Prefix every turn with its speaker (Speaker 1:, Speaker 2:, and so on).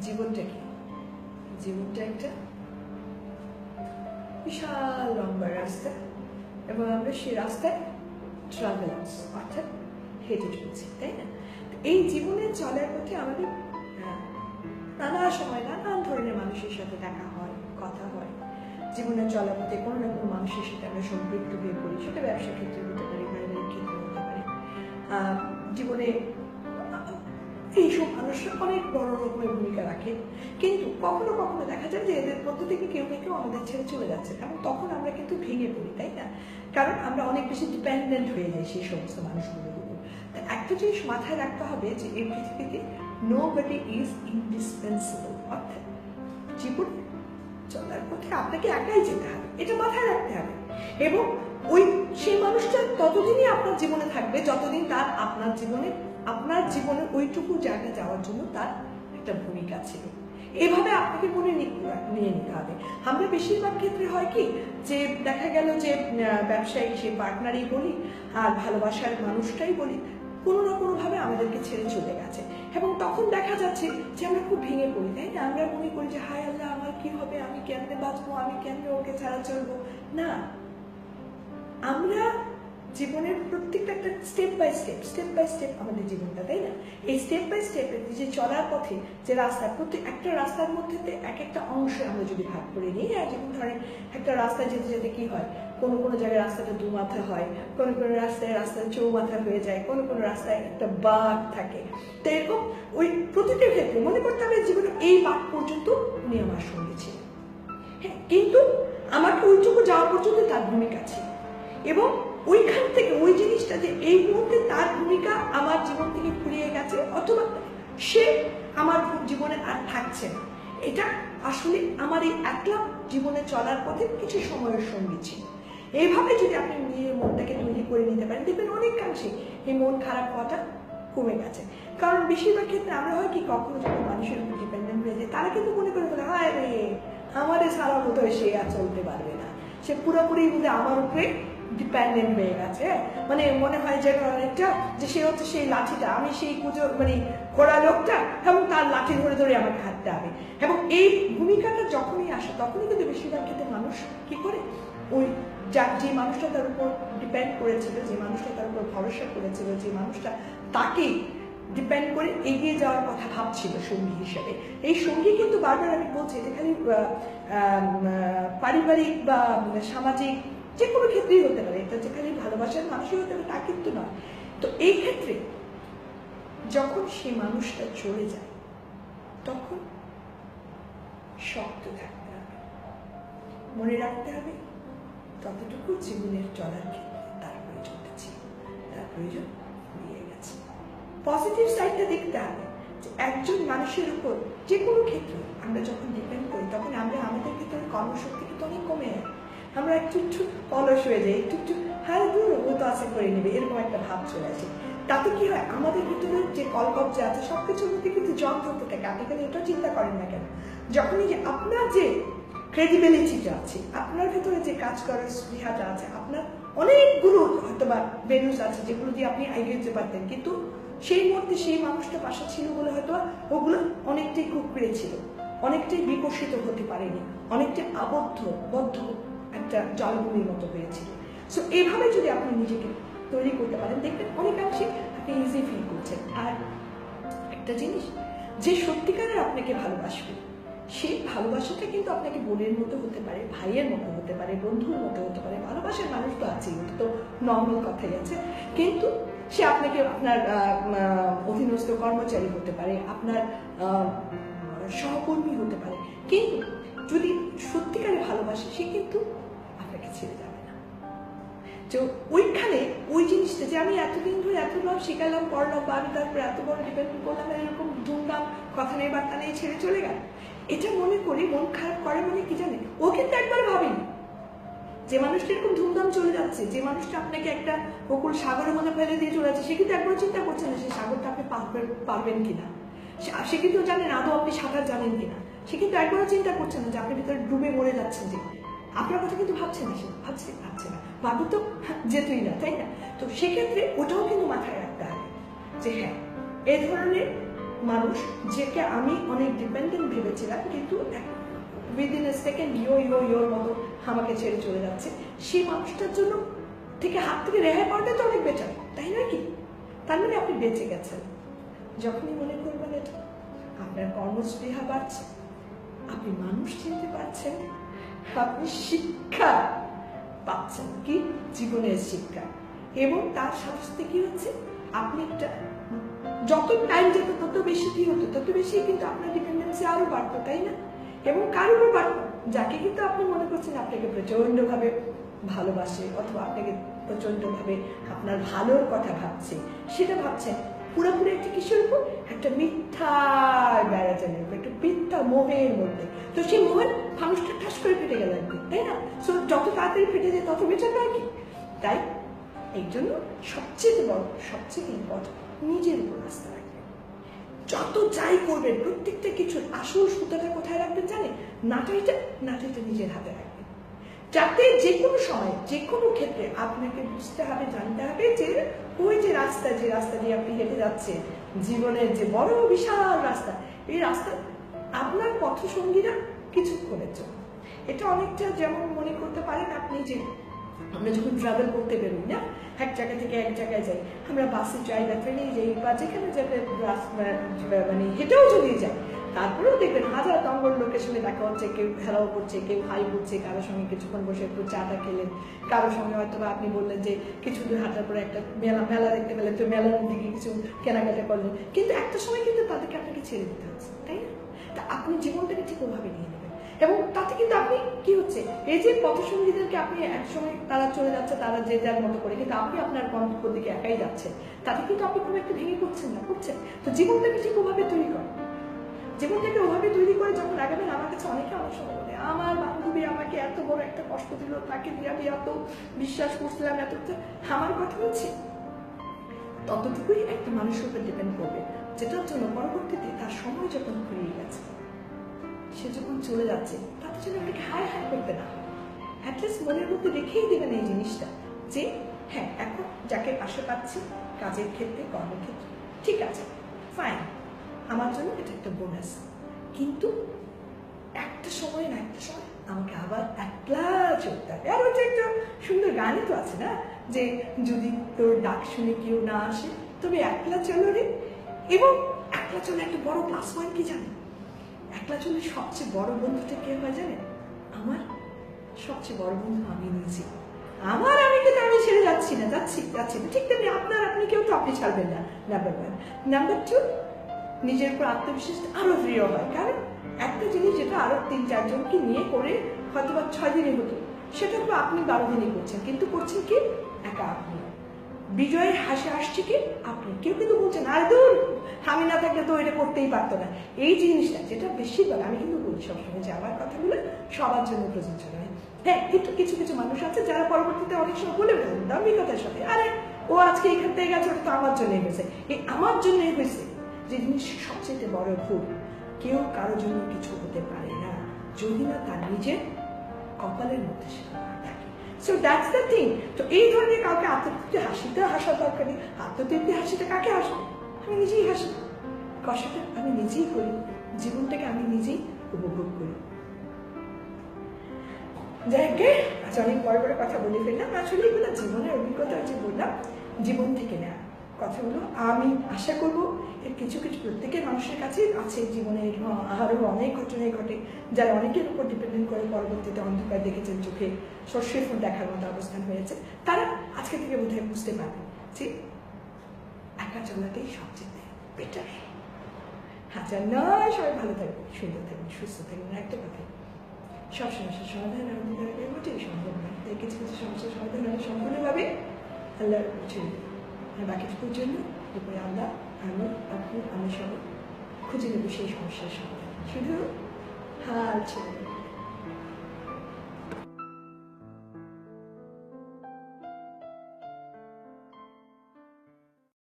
Speaker 1: জীবনটা কি? জীবনটা একটা বিশাল লম্বা রাস্তা এবং আমরা সেই রাস্তায় ট্রাভেলার্স অর্থাৎ হেঁটে চলছি তাই না? এই জীবনে চলার পথে আমাদের আহ, নানা সময় নানান ধরনের মানুষের সাথে দেখা হয় কথা হয়। জীবনে চলার পথে কোনো না কোনো মানুষের সাথে আমরা সম্পৃক্ত হয়ে পড়ি সেটা ব্যবসা ক্ষেত্রে হতে পারে পারিবারিক ক্ষেত্রে হতে পারে। জীবনে এইসব মানুষরা অনেক বড় রকমের ভূমিকা রাখে। কিন্তু কখনো কখনো দেখা যায় যে এদের মধ্য থেকে কেউ না কেউ আমাদের ছেড়ে চলে যাচ্ছে এবং তখন আমরা কিন্তু ভেঙে পড়ি, তাই না? কারণ আমরা অনেক বেশি ডিপেন্ডেন্ট হয়ে যাই সেই সমস্ত মানুষগুলোর উপর। একটা জিনিস মাথায় রাখতে হবে যে এই পৃথিবীতে নো বডি ইজ ইনডিসপেন্সিবল অর্থাৎ জীবন চলার পথে আপনাকে একাই যেতে হবে, এটা মাথায় রাখতে হবে। এবং ওই সেই মানুষটা ততদিনই আপনার জীবনে থাকবে, যতদিন তার আপনার জীবনে আপনার জীবনে ওইটুকু জায়গা যাওয়ার জন্য তার একটা ভূমিকা ছিল। এভাবে আপনাকে মনে নিয়ে নিতে হবে। আমরা বেশিরভাগ ক্ষেত্রে হয় কি যে দেখা গেল যে ব্যবসায়ী সে পার্টনারই বলি, আর ভালোবাসার মানুষটাই বলি, কোনো না কোনোভাবে আমাদেরকে ছেড়ে চলে গেছে। এবং তখন দেখা যাচ্ছে যে আমরা খুব ভেঙে পড়ি, তাই না? আমরা মনে করি যে, হায় আল্লাহ, আমার কি হবে? আমি কেমনে বাঁচবো? আমি কেমনে ওকে ছাড়া চলবো? না। আমরা জীবনের প্রত্যেকটা একটা step by step step by step আমাদের জীবনটা, তাই না? এই স্টেপ বাই স্টেপ যে চলার পথে, যে রাস্তা প্রত্যেক একটা রাস্তার মধ্যে এক একটা অংশ আমরা যদি ভাগ করে নিই আর যেমন ধরেন একটা রাস্তায় যেতে যেতে কি হয়? কোনো কোনো জায়গায় রাস্তাটা দু মাথা হয়, কোনো কোনো রাস্তায় রাস্তা চৌমাথা হয়ে যায়, কোনো কোনো রাস্তায় একটা বাঘ থাকে। তো এরকম ওই প্রতিটা ক্ষেত্রে মনে করতে হবে জীবনে এই বাঘ পর্যন্ত আমার সঙ্গে ছিলেন। হ্যাঁ কিন্তু আমাকে ওইটুকু যাওয়া পর্যন্ত তার ভূমিকা ছিল। এবং ওইখান থেকে ওই জিনিসটা যে এই মুহূর্তে তার ভূমিকা আমার জীবন থেকে ফুরিয়ে গেছে, অথবা সে আমার জীবনে আর থাকছে এটা আসলে আমার এই একলা জীবনে চলার পথে কিছু সময়ের সঙ্গী ছিল। এইভাবে যদি আপনি নিজের মনটাকে তৈরি করে নিতে পারেন, দেখবেন অনেকাংশে এই মন খারাপ হওয়াটা কমে গেছে। কারণ বেশিরভাগ ক্ষেত্রে আমরা হয় কি, কখনো যখন মানুষের উপর ডিপেন্ডেন্ট হয়ে যায়, তারা কিন্তু মনে করে বলে, হায় রে, আমাদের সারা মতো সে আর চলতে পারবে না। সে পুরোপুরি কিন্তু আমার উপরে ডিপেন্ডেন্ট হয়ে গেছে? মানে মনে হয় যেন অনেকটা যে সে হচ্ছে সেই লাঠিটা, আমি সেই পুজো মানে ঘোড়া লোকটা এবং তার লাঠি ধরে ধরে আমাকে হাঁটতে হবে। এবং এই ভূমিকাটা যখনই আসে, তখনই কিন্তু বেশিরভাগ ক্ষেত্রে মানুষ কি করে? ওই যার যে মানুষটা তার উপর ডিপেন্ড করেছিল, যে মানুষটা তার উপর ভরসা করেছিল, যে মানুষটা তাকে ডিপেন্ড করে এগিয়ে যাওয়ার কথা ভাবছিল সঙ্গী হিসেবে। এই সঙ্গী কিন্তু বারবার আমি বলছি, এটা খালি পারিবারিক বা সামাজিক যে কোনো ক্ষেত্রেই হতে পারে। এটা যে খালি ভালোবাসার মানুষই হতে পারে, তা কিন্তু নয়। তো এই ক্ষেত্রে যখন সে মানুষটা চলে যায়, তখন শক্ত থাকতে হবে। মনে রাখতে হবে, ততটুকু জীবনের চলার ক্ষেত্রে তার প্রয়োজনটা ছিল তার প্রয়োজন ফুরিয়ে গেছে। পজিটিভ সাইডটা দেখতে হবে, যে একজন মানুষের উপর যে কোনো ক্ষেত্রে আমরা যখন ডিপেন্ড করি, তখন আমরা আমাদের ভিতরে কর্মশক্তি কিন্তু অনেক কমে যায়। আমরা একটু একটু অলস হয়ে যাই, একটু একটু হ্যাঁ দূর ও তো আছে করে নেবে, এরকম একটা ভাব চলে আসে। তাতে কি হয়, আমাদের ভিতরে যে কলকবজা আছে সব কিছুর মধ্যে কিন্তু ধরতে থাকে। আপনি কিন্তু এটা চিন্তা করেন না কেন? যখনই যে আপনার যে ক্রেডিবিলিটিটা আছে, আপনার ভেতরে যে কাজ করার স্পৃহাটা আছে, আপনার অনেকগুলো হয়তো বা বেনুস আছে, যেগুলো দিয়ে আপনি এগিয়ে যেতে পারতেন। কিন্তু সেই মুহূর্তে সেই মানুষটা পাশে ছিল বলে হয়তো ওগুলো অনেকটাই কুকড়ে ছিল, অনেকটাই বিকশিত হতে পারেনি, অনেকটাই আবদ্ধ, বদ্ধ। একটা জলভূমির মতো হয়েছিল। সো এইভাবে যদি আপনি নিজেকে তৈরি করতে পারেন, দেখবেন অনেকাংশে আপনি ইজি ফিল করছেন। আর একটা জিনিস, যে সত্যিকারের আপনাকে ভালোবাসবে সেই ভালোবাসাটা কিন্তু আপনাকে বোনের মতো হতে পারে, ভাইয়ের মতো হতে পারে, বন্ধুর মতো হতে পারে, ভালোবাসার মানুষ তো আছেই, ওটা তো নর্মাল কথাই আছে। কিন্তু সে আপনাকে আপনার অধীনস্থ কর্মচারী হতে পারে, আপনার সহকর্মী হতে পারে। কিন্তু যদি সত্যিকারে ভালোবাসে, সে কিন্তু আপনাকে ছেড়ে যাবে না। তো ওইখানে ওই জিনিসটা যে আমি এতদিন ধরে এত ভাব শিখালাম, পড়লাম, বা আমি তারপরে এত বড় ডিপেন্ড করলাম, এরকম ধুমধাম কথা নেই, বার্তা নেই, ছেড়ে চলে গেল। এটা মনে করি, মন খারাপ করে মানে কি জানে ও কিন্তু একবার ভাবেনি যে মানুষটা এরকম ধুমধাম চলে যাচ্ছে, যে মানুষটা আপনাকে একটা বকুল সাগরের মধ্যে ফেলে দিয়ে চলে যাচ্ছে, সে কিন্তু একবার চিন্তা করছে না সেই সাগরটা আপনি পার পারবেন কিনা। সে- সে কিন্তু জানেন, আদৌ আপনি সাঁতার জানেন কিনা। সে কিন্তু একবারও চিন্তা করছে না যে আপনি ভিতরে ডুবে মরে যাচ্ছেন যে আপনার কথা কিন্তু ভাবছে না সে। ভাবছে ভাবছে না। ভাবু তো যেতই না, তাই না? তো সেক্ষেত্রে ওটাও কিন্তু মাথায় রাখতে হবে যে হ্যাঁ এ ধরনের মানুষ যেকে আমি অনেক ডিপেন্ডেন্ট ভেবেছিলাম, কিন্তু within a second yo yo your মতো আমাকে ছেড়ে চলে যাচ্ছে, সেই মানুষটার জন্য থেকে হাত থেকে রেহাই পাওয়াটা তো অনেক বেটার তাই না কি? তার মানে আপনি বেঁচে গেছেন। যখনই মনে করবেন এটা, আপনার কর্মস্পৃহা বাড়ছে। আপনি মানুষ চিনতে পারছেন? আপনি শিক্ষা পাচ্ছেন কি? জীবনের শিক্ষা। এবং তার সাথে কি হচ্ছে? আপনি একটা যত টাইম যেত তত বেশি কি হতো? তত বেশি কিন্তু আপনার ডিপেন্ডেন্সি আরও বাড়তো, তাই না? এবং কার উপর বাড়তো? যাকে কিন্তু আপনি মনে করছেন আপনাকে প্রচণ্ড ভাবে ভালোবাসে অথবা আপনাকে প্রচণ্ড ভাবে আপনার ভালোর কথা ভাবছে, সেটা ভাবছেন। পুরোপুরি একটা উপর? একটা মিথ্যা বেড়াজানের উপর। মোহের মধ্যে। তো সেই মোহের মানুষটা ঠাস করে ফেটে গেল একদিন, তাই না? সো যত তাড়াতাড়ি ফেটে যায় তত বেটার নয় কি? তাই এই জন্য সবচেয়ে বড়, সবচেয়ে ইম্পর্টেন্ট নিজের উপর আস্থা রাখবেন যত যাই করবেন, প্রত্যেকটা কিছুর আসল সুতাটা কোথায় রাখবেন জানেন? নাটাইটা নাটাইটা নিজের হাতে রাখবেন। যাতে যে কোনো সময়, যে কোনো ক্ষেত্রে আপনাকে বুঝতে হবে, জানতে হবে যে ওই যে রাস্তা যে রাস্তা দিয়ে আপনি হেঁটে যাচ্ছেন, জীবনের যে বড় বিশাল রাস্তা, এই রাস্তা আপনার পথসঙ্গীরা কিছুক্ষণের জন্য। এটা অনেকটা যেমন মনে করতে পারেন আপনি যে, আমরা যখন ট্রাভেল করতে বেরোই না, এক জায়গা থেকে এক জায়গায় যাই, আমরা বাসে যাই বা ট্রেনে যাই বা যেখানে যাবে মানে হেঁটেও যদি যাই, তারপরেও দেখবেন হাজার নম্বর লোকের সঙ্গে দেখা হচ্ছে, কেউ হেলাও করছে, কেউ হাই করছে, কারোর সঙ্গে কিছুক্ষণ বসে একটু চাটা খেলেন, কারোর সঙ্গে হয়তো বা আপনি বললেন যে, কিছু দূর হাঁটার পরে একটা মেলা মেলা দেখতে পেলেন তো মেলার দিকে কিছু কেনাকাটা করলেন, কিন্তু একটা সময় কিন্তু তাদেরকে আপনাকে ছেড়ে দিতে হচ্ছে, তাই না? তা আপনি জীবনটাকে ঠিক ওভাবে নিয়ে নেবেন। এবং তাতে কিন্তু আপনি কি হচ্ছে, এই যে পথসঙ্গীদেরকে আপনি একসময় তারা চলে যাচ্ছে, তারা যে যার মতো করে, কিন্তু আপনি আপনার গন্তব্যের দিকে একাই যাচ্ছেন, তাতে কিন্তু আপনি খুব একটা ভেঙে করছেন না করছেন তো জীবনটাকে ঠিক ওভাবে তৈরি করেন জীবনটাকে ওভাবে তৈরি করে যখন আগাবেন, আমার কাছে অনেকে অনেক সময় বলে, আমার বান্ধবী আমাকে এত বড় একটা কষ্ট দিল, তাকে দিয়ে আমি এত বিশ্বাস করছিলাম, এত আমার কথা হচ্ছে, ততটুকুই একটা মানুষের উপর ডিপেন্ড করবে। যেটার জন্য পরবর্তীতে তার সময় যখন ফুরিয়ে গেছে, সে যখন চলে যাচ্ছে, তাতে যেন আপনাকে হায় হায় করতে না। অ্যাটলিস্ট মনের মধ্যে রেখেই দেবেন এই জিনিসটা যে হ্যাঁ এখন যাকে পাশে পাচ্ছি, কাজের ক্ষেত্রে, কর্মক্ষেত্রে, ঠিক আছে ফাইন আমার জন্য এটা একটা বোনাস কিন্তু একটা সময় না একটা সময় আমাকে আবার একলা চলতে হবে। আর ওটা একটা সুন্দর গানই তো আছে না, যে যদি তোর ডাক শুনে কেউ না আসে, তবে একলা চলো রে। এবং একলা চলে একটা বড় প্লাস পয়েন্ট কি জানেন? একলা চলে সবচেয়ে বড় বন্ধুটা কে হয় জানেন? আমার সবচেয়ে বড় বন্ধু আমি নিজে আমার আমি কিন্তু আমি ছেড়ে যাচ্ছি না, যাচ্ছি যাচ্ছি না। ঠিক তেমনি আপনার আপনি কেউ তো আপনি ছাড়বেন না নাম্বার ওয়ান নাম্বার টু নিজের উপর আত্মবিশ্বাস আরও দৃঢ় হয়। কারণ একটা জিনিস যেটা আরও তিন চারজনকে নিয়ে করে হয়তো বা ছয় দিনে হতো সেটা তো আপনি বারো দিনে করছেন। কিন্তু করছেন কি? একা আপনি। বিজয়ের হাসি আসছে কি? আপনি। কেউ কিন্তু বলছেন আর আমি না থাকলে তো এটা করতেই পারতো না। এই জিনিসটা, যেটা বেশিরভাগ, আমি কিন্তু বলি সবসময় যে আমার কথাগুলো সবার জন্য প্রযোজ্য নয়। হ্যাঁ কিন্তু কিছু কিছু মানুষ আছে যারা পরবর্তীতে অনেক সময় বলে ফেলেন দাম্ভিকতার সাথে, আরে, ও আজকে এখান থেকে গেছে, ওটা তো আমার জন্যই হয়েছে। এই আমার জন্যই হয়েছে যে জিনিস সবচেয়ে বড় ভুল। কেউ কারোর জন্য কিছু হতে পারে না, যদি না তার নিজের কপালের মধ্যে সো দ্যাটস দ্য থিং তো এই ধরনের কাউকে আত্মতৃপ্তি হাসিতে হাসার দরকার নেই। আত্মতৃপ্তি, হাসিটা কাকে হাসবে? আমি নিজেই হাসি কষ্টটা আমি নিজেই করি, জীবনটাকে আমি নিজেই উপভোগ করি। যাকে আজ অনেক বড় বড় কথা বলে ফেললাম। আসলে এগুলো জীবনের অভিজ্ঞতা যে বললাম, জীবন থেকে নেওয়া কথাগুলো আমি আশা করব এর কিছু কিছু প্রত্যেকের মানুষের কাছে আছে জীবনে আরও অনেক ঘটনাই ঘটে, যারা অনেকের উপর ডিপেন্ডেন্ট করে পরবর্তীতে অন্ধকার দেখেছেন চোখে। সর্ষে ফুল দেখার মতো অবস্থান হয়েছে। তারা আজকে থেকে বোধহয় বুঝতে পারবে যে একা চলাটাই সবচেয়ে বেটার হাজার নয়, সবাই ভালো থাকবে সুন্দর থাকবে সুস্থ থাকবেন একটা কথা সব সমস্যার সমাধান আমাদের দ্বারা মোটেই সম্ভব নয় তাই কিছু কিছু সমস্যার সমাধান আমি সম্পূর্ণভাবে আল্লাহর উপর ছেড়ে। আর বাকিটুকুর জন্য উপরে আল্লাহ, আমি, আপনি, আমি সবাই খুঁজে নেব সেই সমস্যার সমাধান শুধু হাল ছেড়ে।